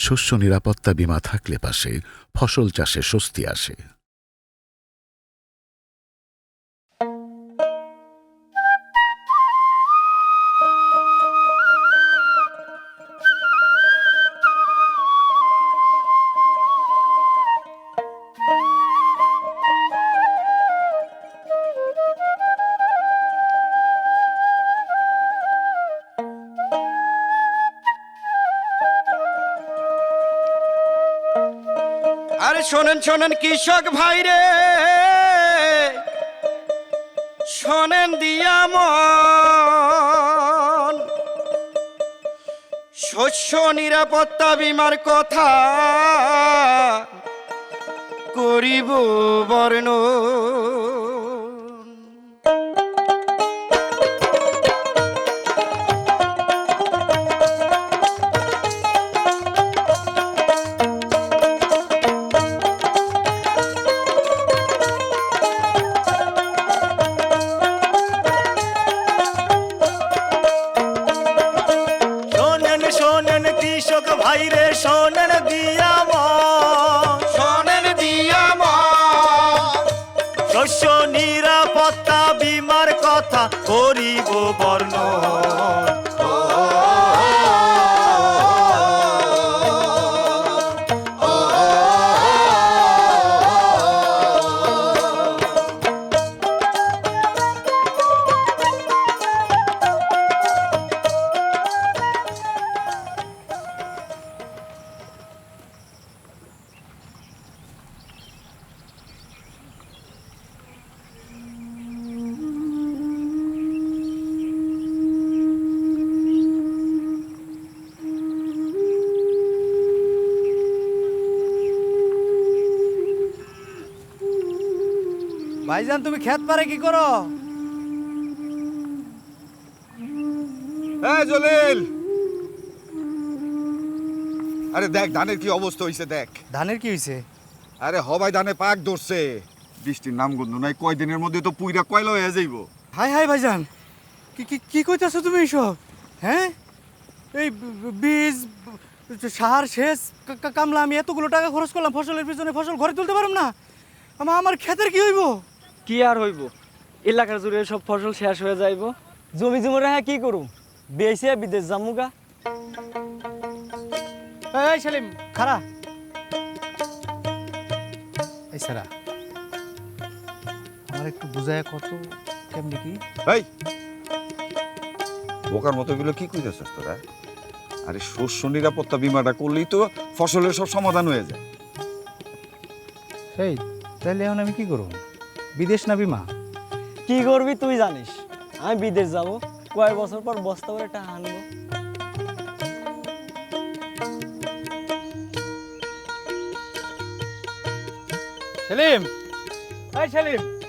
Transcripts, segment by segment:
শস্য নিরাপত্তা বীমা থাকলে পাশে ফসল চাষে স্বস্তি আসে। শোনেন শোনেন কৃষক ভাই রে শোনেন দিয়া মন শস্য নিরাপত্তা বিমার কথা করিব বর্ণ। করিব বর্ণ। ভাইজান তুমি খেত পারে কি করো? হ্যাঁ জলিল! আরে দেখ ধানের কি অবস্থা হইছে দেখ। ধানের কি হইছে? আরে হবাই ধানে পাক ধরছে। বৃষ্টির নাম গন্ধ নাই কয়দিনের মধ্যে তো পুইরা কয়লা হয়ে যাইব। হাই হাই ভাইজান কি কি কি কইতাছো তুমি এইসব? হ্যাঁ? এই বীজ সার কা- কামলা আমি এতগুলো টাকা খরচ করলাম ফসলের পিছনে ফসল ঘরে তুলতে পারলাম না। আমার আমার ক্ষেতের কি হইব? কি আর হইব? এলাকার জুড়ে সব ফসল শেষ হয়ে যাইব। জমি জমি হ্যাঁ কি করুম? বেসে বিদেশ জামুগা এই সেলিম খারা এই সারা আমার একটু বুঝায় কত কেমনি কি? এই! বোকার মতো এগুলো কি কইতেছস তোরা? আরে শস্য নিরাপত্তা বিমাটা করলেই তো ফসলের সব সমাধান হয়ে যায়। এই তাহলে এখন আমি কি করব বিদেশ না মা কি করবি তুই জানিস? আমি বিদেশ যাব কয়েক বছর পর বস্তা করে টাকা আনব। সেলিম। এই সেলিম সেলিম।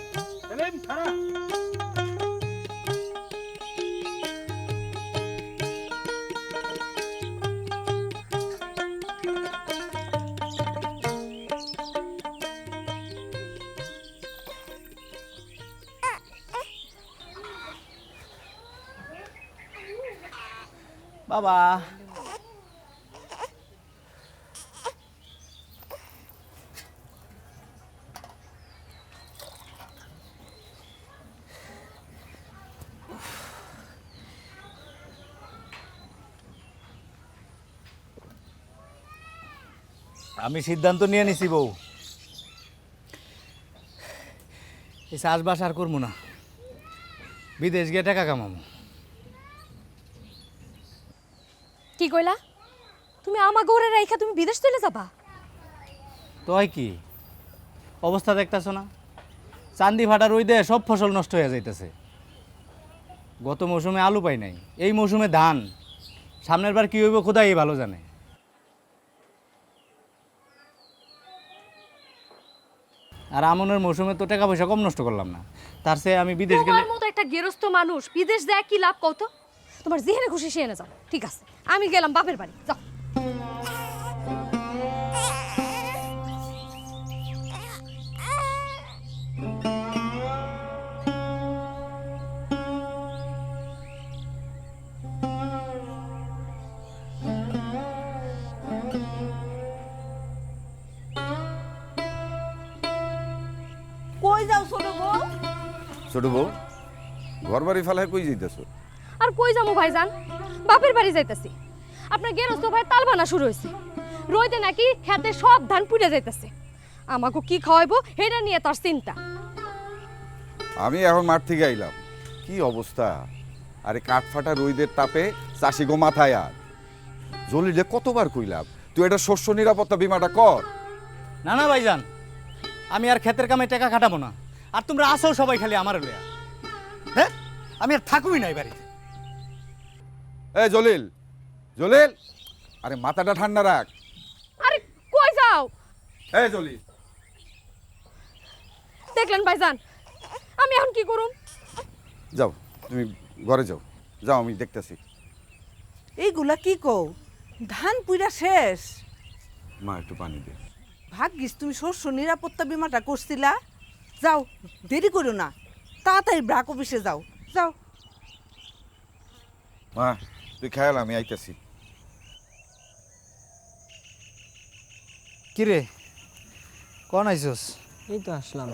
বাবা। আমি সিদ্ধান্ত নিয়ে নিছি বউ। এই চাষবাস আর করব না। বিদেশ গিয়ে টাকা কামাবো কি কইলা? তুমি আমা গৌরে রাইখা তুমি বিদেশ চলে যাবা? তো কি? অবস্থা দেখতেছ না? চান্দি ফাটা রই দে সব ফসল নষ্ট হয়ে যাইতেছে। গত মৌসুমে আলু পাই নাই এই মৌসুমে ধান। সামনের বার কি হইব খোদা এই ভালো জানে। আর আমনের মৌসুমে তো টাকা পয়সা কম নষ্ট করলাম না। তার চেয়ে আমি বিদেশ গেলে তোমার মতো একটা গেরস্ত মানুষ বিদেশ যায় কি লাভ কত তোমার যেখানে খুশি সেখানে যাও ঠিক আছে। আমি গেলাম বাপের বাড়ি যাও। ছোট বউ? ঘর বাড়ি ফালায় কই যাইতেছো? আর কই যাব ভাইজান? বাপের বাড়ি যাইতাছি। আপনার গেরস্ত ভাই তাল বানা শুরু হয়েছে রইতে নাকি খেতে সব ধান পুড়ে যাইতাছে। আমাকে কি খাওয়াইবো সেটা নিয়ে তার চিন্তা। আমি এখন মাঠ থেকে আইলাম। কি অবস্থা? আরে কাঠফাটা রইদের তাপে চাষি গো মাথায় আর। জলিলে কতবার কইলাম তুই এটা শস্য নিরাপত্তা বিমাটা কর। না না ভাইজান আমি আর ক্ষেতের কামে টাকা খাটাবো না। আর তোমরা আসো সবাই খালি আমার লয়া হ্যাঁ? আমি আর থাকুই নাই বাড়িতে। এ জলিল জলিল আরে মাথাটা ঠান্ডা রাখ। আরে কই যাও? এ জলিল। দেখলেন ভাইজান আমি এখন কি করুম? যাও তুমি ঘরে যাও। যাও আমি দেখতেছি। এইগুলা কি কও? ধান পুইরা শেষ। মা একটু পানি দে। ভাগ্যিস তুমি শস্য নিরাপত্তা বিমাটা করছিলা। যাও দেরি করো না। তাড়াতাড়ি ব্রাক অফিসে যাও। যাও। মা তুই খেয়াল আমি আইতেছি। কিরে? কন আইসস এই তো আসলাম।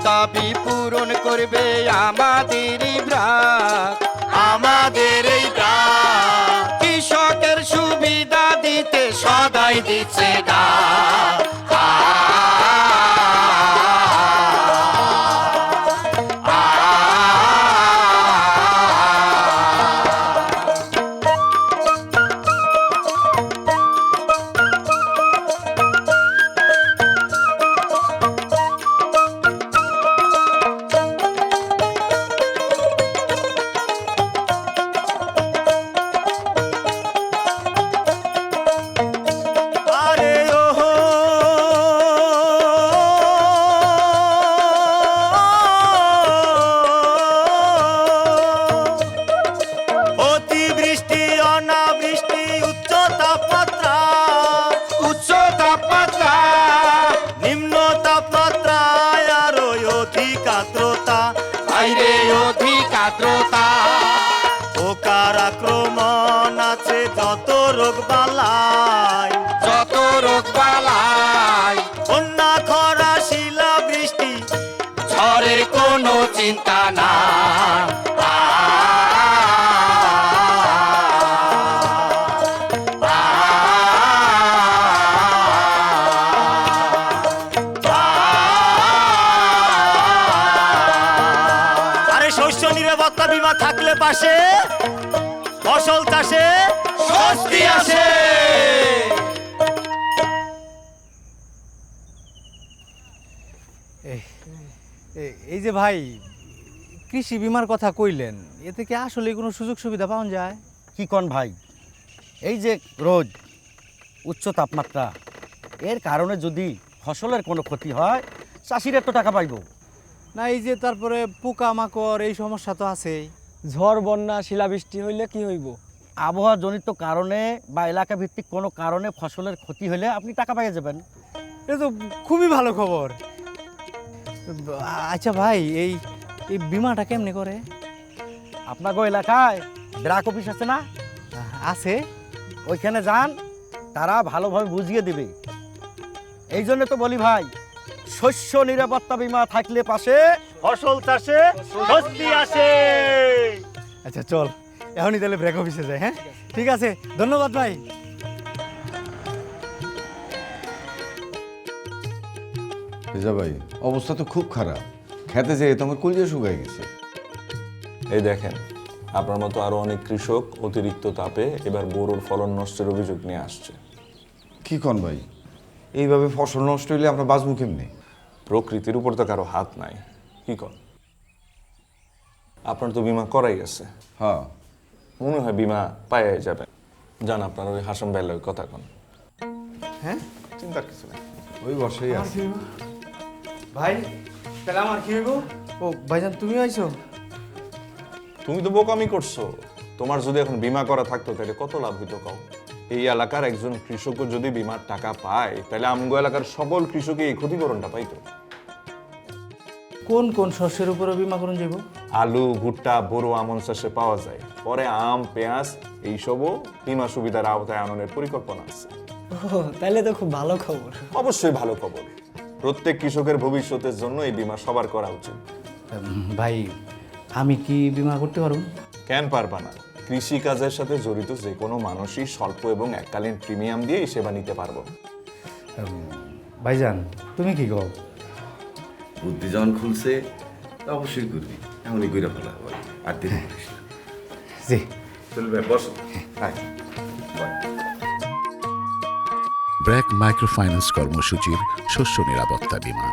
দাবি পূরণ করবে আমাদের ব্রাক রোগ বালাই যত রোগ বালাই বন্যা খরা শিলা বৃষ্টি ঝড়ের কোনো চিন্তা না। আরে শস্য নিরাপত্তা বীমা থাকলে পাশে ফসল চাষে স্বস্তি আসে। এই যে ভাই কৃষি বিমার কথা কইলেন এতে কি আসলে কোনো সুযোগ সুবিধা পাওয়া যায়? কি কন ভাই? এই যে রোদ উচ্চ তাপমাত্রা এর কারণে যদি ফসলের কোনো ক্ষতি হয় চাষিরা তো টাকা পাইব। না এই যে তারপরে পোকা মাকড় এই সমস্যা তো আছেই। ঝড় বন্যা শিলাবৃষ্টি হইলে কি হইব? আবহাওয়া জনিত কারণে বা এলাকা ভিত্তিক কোনো কারণে ফসলের ক্ষতি হলে আপনি টাকা পাইয়ে যাবেন। এটা তো খুবই ভালো খবর। আচ্ছা ভাই এই এই বিমাটা কেমনে করে? আপনাকে এলাকায় ব্রাক অফিস আছে না? আছে। ওইখানে যান তারা ভালোভাবে বুঝিয়ে দেবে। এই জন্য তো বলি ভাই শস্য নিরাপত্তা বীমা থাকলে পাশে ফসল চাষে স্বস্তি আসে। আচ্ছা চল। এখনই তাহলে ব্রেক অফিসে যাই হ্যাঁ? ঠিক আছে ধন্যবাদ ভাই। রেজা ভাই অবস্থা তো খুব খারাপ। খেতে যেয়ে তোমার কলিজা শুকায় গেছে। এই দেখেন আপনার মতো আরও অনেক কৃষক অতিরিক্ত তাপে এবার বোরোর ফলন নষ্টের অভিযোগ নিয়ে আসছে। কি কন ভাই? এইভাবে ফসল নষ্ট হইলে আমরা বাঁচবো কেমনে? প্রকৃতির উপর তো কারও হাত নাই। কি কর আপনার তো বিমা করাই আছে হ্যাঁ। মনে হয় বিমা পায়ে যাবে। জান আপনার ওই হাসম ভাইয়ের কথা কোন। হ্যাঁ? চিন্তার কিছু নেই। ওই বসেই আছে। ভাই তাহলে আমার কি হইব? ও ভাইজান তুমি আইছো? তুমি তো বোকামি করছ। তোমার যদি এখন বিমা করা থাকতো তাহলে কত লাভ হইতো কও? এই এলাকার একজন কৃষক যদি বিমার টাকা পায় তাহলে আমগো এলাকার সকল কৃষকই এই ক্ষতিপূরণটা পাইতো। কোন কোন শস্যের উপরে বিমা করুন যাইব? আলু ভুট্টা বোরো আমন চাষে পাওয়া যায়। পরে আম পেঁয়াজ এইসবও বিমা সুবিধার আওতায় আননের পরিকল্পনা আছে। ও তাহলে তো খুব ভালো খবর। অবশ্যই ভালো খবর। প্রত্যেক কৃষকের ভবিষ্যতের জন্য এই বিমা সবার করা উচিত। ভাই আমি কি বিমা করতে পারব? কেন পারবা না? কৃষি কাজের সাথে জড়িত যে কোনো মানুষই স্বল্প এবং এককালীন প্রিমিয়াম দিয়ে এই সেবা নিতে পারব। ভাইজান তুমি কি কও? বুদ্ধি যখন খুলছে তা অবশ্যই করবি। এমনই করে ফেলা আর দেরি করিস না। জি চলবে বস। হ্যাঁ ব্র্যাক মাইক্রোফাইন্যান্স কর্মসূচির শস্য নিরাপত্তা বিমা